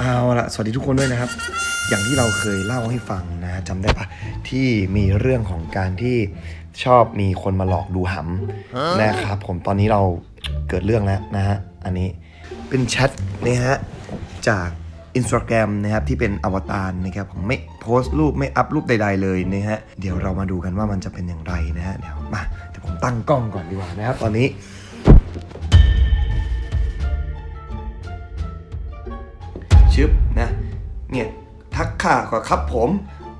เอาละสวัสดีทุกคนด้วยนะครับ อย่างที่เราเคยเล่าให้ฟังนะจำได้ปะที่มีเรื่องของการที่ชอบมีคนมาหลอกดูหำนะครับผมตอนนี้เราเกิดเรื่องแล้วนะฮะอันนี้เป็นแชทนะฮะจาก Instagram นะครับที่เป็นอวตารนะครับผมไม่โพสต์รูปไม่อัพรูปใด ๆ เลยนะฮะเดี๋ยวเรามาดูกันว่ามันจะเป็นอย่างไรนะฮะเดี๋ยวมาเดี๋ยวผมตั้งกล้องก่อนดีกว่านะครับตอนนี้ ค่ะก่อนครับผม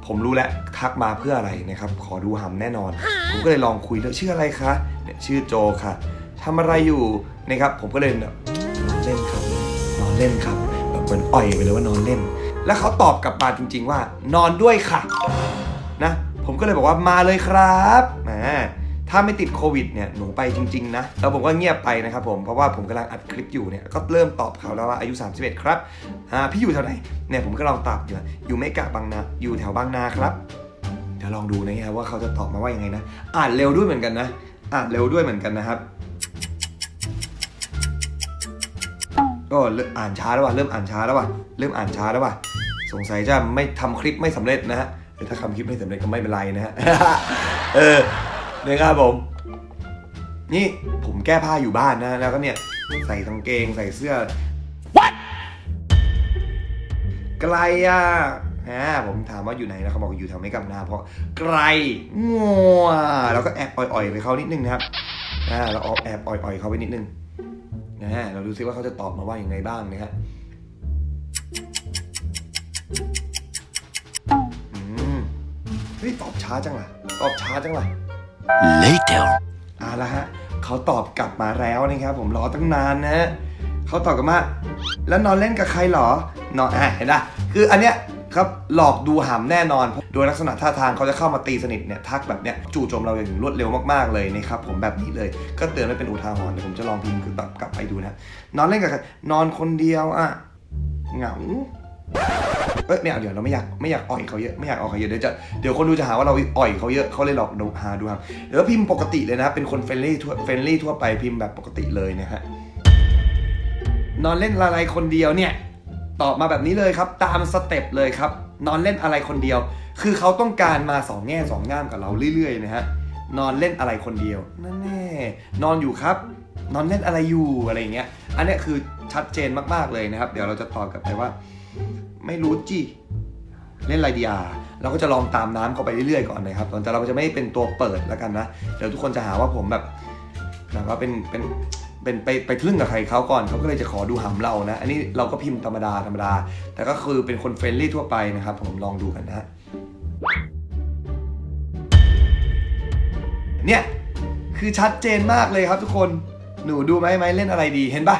ผมรู้แล้วทักมาเพื่ออะไรนะครับ ขอดูหำแน่นอน ผมก็เลยลองคุยแล้วชื่ออะไรคะเนี่ยชื่อโจค่ะทำอะไรอยู่นะครับ ผมก็เลยแบบนอนเล่นครับ นอนเล่นครับแบบเหมือนอ่อยไปเลยว่านอนเล่น แล้วเขาตอบกลับมาจริง ๆ ว่า นอนด้วยค่ะ นะ ผมก็เลยบอกว่ามาเลยครับแหม ถ้าไม่ติดโควิดเนี่ยหนูไปจริง ๆ นะ แล้วผมก็เงียบไปนะครับผม เพราะว่าผมกำลังอัดคลิปอยู่เนี่ย ก็เริ่มตอบเขาแล้วว่าอายุ 31 ครับ อ่า พี่อยู่แถวไหน เนี่ยผมก็ลองตอบอยู่ อยู่ไม่กะบางนา อยู่แถวบางนาครับ เดี๋ยวลองดูนะครับว่าเขาจะตอบมาว่ายังไงนะ อ่านเร็วด้วยเหมือนกันนะ อ่านเร็วด้วยเหมือนกันนะครับ ก็อ่านช้าแล้วว่ะ เริ่มอ่านช้าแล้วว่ะ เริ่มอ่านช้าแล้วว่ะ สงสัยจะไม่ทำคลิปไม่สำเร็จนะฮะถ้าทำคลิปไม่สำเร็จก็ไม่เป็นไรนะฮะ เออ นะครับผม นี่ผมแก้ผ้าอยู่บ้านนะ แล้วก็เนี่ย ใส่กางเกงใส่เสื้อไกลอะอ่าผมถามว่าอยู่ไหนแล้วเขาบอกอยู่แถวไม่กำนาเพราะไกลงัวแล้วก็แอบอ่อยๆไปเขานิดนึงนะครับอ่าเราเอาแอบอ่อยๆเขาไปนิดนึงนะฮะเราดูซิว่าเขาจะตอบมาว่าอย่างไรบ้างนะฮะอืมเฮ้ยตอบช้าจังล่ะ ตอบช้าจังล่ะ Later. เอาละฮะเขาตอบกลับมาแล้วนะครับ ผมรอตั้งนานนะฮะเขาตอบกลับมาแล้วนอนเล่นกับใครเหรอนอนอะเห็นปะคืออันเนี้ยครับหลอกดูหำแน่นอนโดยลักษณะท่าทางเขาจะเข้ามาตีสนิทเนี่ยทักแบบเนี้ยจู่โจมเราอย่างรวดเร็วมากๆเลยนะครับผมแบบนี้เลยก็เตือนไว้เป็นอุทาหรณ์เดี๋ยวผมจะลองพิมพ์คือแบบกลับไปดูนะนอนเล่นกับใครนอนคนเดียวอะเหงา เอ้ยไม่เอาเดี๋ยวเราไม่อยากไม่อยากอ่อยเขาเยอะไม่อยากอ่อยเขาเยอะเดี๋ยวจะเดี๋ยวคนดูจะหาว่าเราอ่อยเขาเยอะเขาเลยหลอกดูหาดูครับเดี๋ยวพิมพ์ปกติเลยนะเป็นคนเฟรนลี่ทั่วเฟรนลี่ทั่วไปพิมพ์แบบปกติเลยนะฮะนอนเล่นอะไรคนเดียวเนี่ยตอบมาแบบนี้เลยครับตามสเต็ปเลยครับนอนเล่นอะไรคนเดียว คือเขาต้องการมาสองแง่สองง่ามกับเราเรื่อยๆนะฮะนอนเล่นอะไรคนเดียวนั่นแน่นอนอยู่ครับ นอนเล่นอะไรอยู่อะไรอย่างเงี้ยอันเนี้ยคือชัดเจนมากๆเลยนะครับ เดี๋ยวเราจะตอบกลับไปว่า ไม่รู้จีเล่นอะไรดีอะเราก็จะลองตามน้ำเข้าไปเรื่อยๆก่อนนะครับแต่เราจะไม่เป็นตัวเปิดแล้วกันนะเดี๋ยวทุกคนจะหาว่าผมแบบแบบว่าเป็นเป็นเป็นไปไปทึ่งกับใครเขาก่อนเขาก็เลยจะขอดูหำเรานะ อันนี้เราก็พิมพ์ธรรมดาธรรมดา แต่ก็คือเป็นคนเฟรนลี่ทั่วไปนะครับ ผมลองดูกันนะฮะเนี่ยคือชัดเจนมากเลยครับทุกคนหนูดูไหมไหมเล่นอะไรดีเห็นปะ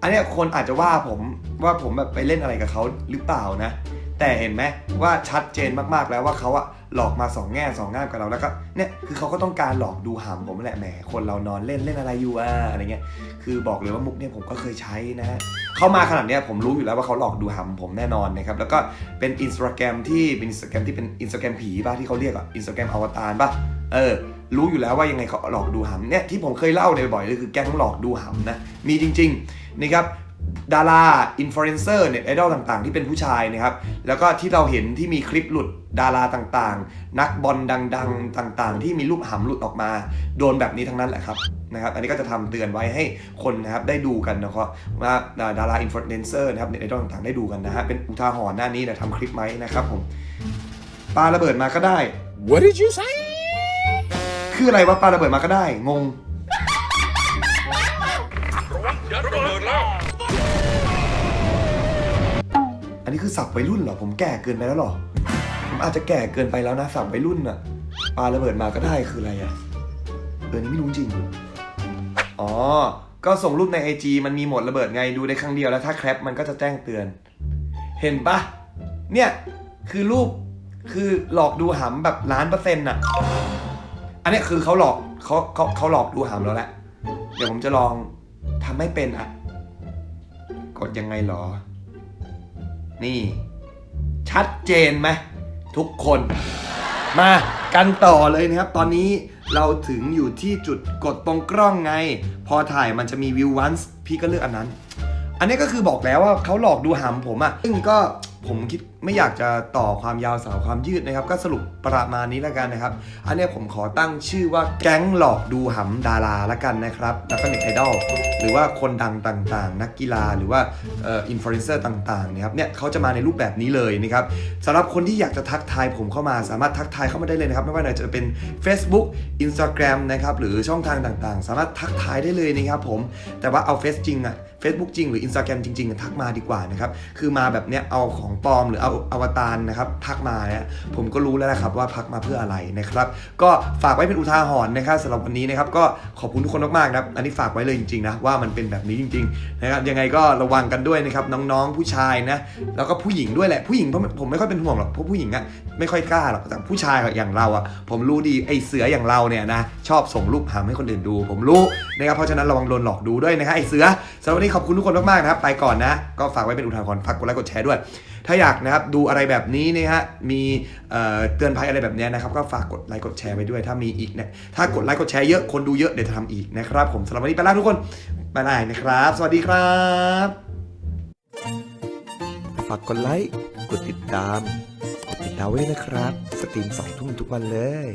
อันนี้คนอาจจะว่าผม ว่าผมแบบไปเล่นอะไรกับเขาหรือเปล่านะ แต่เห็นไหมว่าชัดเจนมากๆแล้วว่าเขาอะหลอกมาสองแง่สองง่ามกับเราแล้วก็เนี่ยคือเขาก็ต้องการหลอกดูหำผมแหละแหมคนเรานอนเล่นเล่นอะไรอยู่อะอะไรเงี้ยคือบอกเลยว่ามุกเนี่ยผมก็เคยใช้นะฮะเข้ามาขนาดเนี้ยผมรู้อยู่แล้วว่าเขาหลอกดูหำผมแน่นอนนะครับแล้วก็เป็นอินสตาแกรมที่เป็นอินสตาแกรมที่เป็นอินสตาแกรมผีป่ะที่เขาเรียกอะอินสตาแกรมอวตารป่ะเออรู้อยู่แล้วว่ายังไงเขาหลอกดูหำเนี่ยที่ผมเคยเล่าในบ่อยเลยคือแก๊งหลอกดูหำนะมีจริงๆนะครับ ดาราอินฟลูเอนเซอร์เน็ตไอดอลต่างๆ ที่เป็นผู้ชายนะครับ แล้วก็ที่เราเห็นที่มีคลิปหลุดดาราต่างๆ นักบอลดังๆ ต่างๆ ที่มีรูปหำหลุดออกมา โดนแบบนี้ทั้งนั้นแหละครับนะครับ อันนี้ก็จะทำเตือนไว้ให้คนนะครับได้ดูกันนะครับว่าดาราอินฟลูเอนเซอร์นะครับเน็ตไอดอลต่างๆได้ดูกันนะฮะเป็นอุทาหรณ์หน้านี้นะทำคลิปไหมนะครับผมปาระเบิดมาก็ได้ What did you say? คืออะไรวะปาระเบิดมาก็ได้งงอัน นี้คือสับวัยรุ่นเหรอ ผมแก่เกินไปแล้วเหรอ ผมอาจจะแก่เกินไปแล้วนะสับวัยรุ่นอะปาระเบิดมาก็ได้คืออะไรอะเออนี่ไม่รู้จริง อ๋อ ก็ส่งรูปใน IG มันมีโหมดระเบิดไงดูได้ครั้งเดียวแล้วถ้าแคปมันก็จะแจ้งเตือน เห็นปะเนี่ยคือรูปคือหลอกดูหำแบบล้านเปอร์เซ็นต์อะอันนี้คือเขาหลอกเขาเขาเขาหลอกดูหามเราแล้ว เดี๋ยวผมจะลองทำให้เป็นอะกดยังไงหรอ นี่ ชัดเจนไหมทุกคน มากันต่อเลยนะครับ ตอนนี้เราถึงอยู่ที่จุดกดตรงกล้องไง พอถ่ายมันจะมีวิววันส์พี่ก็เลือกอันนั้น อันนี้ก็คือบอกแล้วว่าเขาหลอกดูหำผมอะ่ะซึ่งก็ ผมคิดไม่อยากจะต่อความยาวสาวความยืดนะครับ ก็สรุปประมาณนี้แล้วกันนะครับ อันนี้ผมขอตั้งชื่อว่าแก๊งหลอกดูหำดาราละกันนะครับแล้วก็เน็ตไอดอลหรือว่าคนดังต่างๆ นักกีฬาหรือว่าอินฟลูเอนเซอร์ต่างๆนะครับเนี่ยเขาจะมาในรูปแบบนี้เลยนะครับสำหรับคนที่อยากจะทักทายผมเข้ามาสามารถทักทายเข้ามาได้เลยนะครับ ไม่ว่าจะเป็น Facebook Instagram นะครับหรือช่องทางต่างๆ สามารถทักทายได้เลยนะครับผมแต่ว่าเอาเฟซจริงอะ Facebook จริงหรือ Instagram จริงๆ ทักมาดีกว่านะครับ คือมาแบบเนี้ยเอาของปลอมหรือเอาอวตารนะครับ ทักมาเนี่ยผมก็รู้แล้วนะครับว่าพักมาเพื่ออะไรนะครับ ก็ฝากไว้เป็นอุทาหรณ์นะครับสำหรับวันนี้นะครับ ก็ขอบคุณทุกคนมากๆนะครับ อันนี้ฝากไว้เลยจริงๆนะว่ามันเป็นแบบนี้จริง ๆ นะครับ ยังไงก็ระวังกันด้วยนะครับน้องๆผู้ชายนะ แล้วก็ผู้หญิงด้วยแหละผู้หญิงเพราะผมไม่ค่อยเป็นห่วงหรอกเพราะผู้หญิงอะไม่ค่อยกล้าหรอกแต่ผู้ชายอย่างเราอะผมรู้ดีไอเสืออย่างเราเนี่ยนะชอบส่งรูปหามให้คนอื่นดู ผมรู้นะครับเพราะฉะนั้นระวังโดนหลอกดูด้วยนะฮะไอเสือสำหรับวันนี้ขอบคุณทุกคนมากๆนะครับ ไปก่อนนะ ก็ฝากไว้เป็นอุทาหรณ์ฝากกดไลค์กดแชร์ด้วย ถ้าอยากนะครับดูอะไรแบบนี้นะฮะมีเเตือนภัยอะไรแบบเนี้ยนะครับ ก็ฝากกดไลค์กดแชร์ไว้ด้วย ถ้ามีอีกเนี่ยถ้ากดไลค์กดแชร์เยอะคนดูเยอะเดี๋ยวจะทำอีกนะครับ ผมสำหรับวันนี้ไปแล้วทุกคนบายบายนะครับ สวัสดีครับ ฝากกดไลค์กดติดตามกดติดดาวไว้นะครับ สตรีมสองทุ่มทุกวันเลย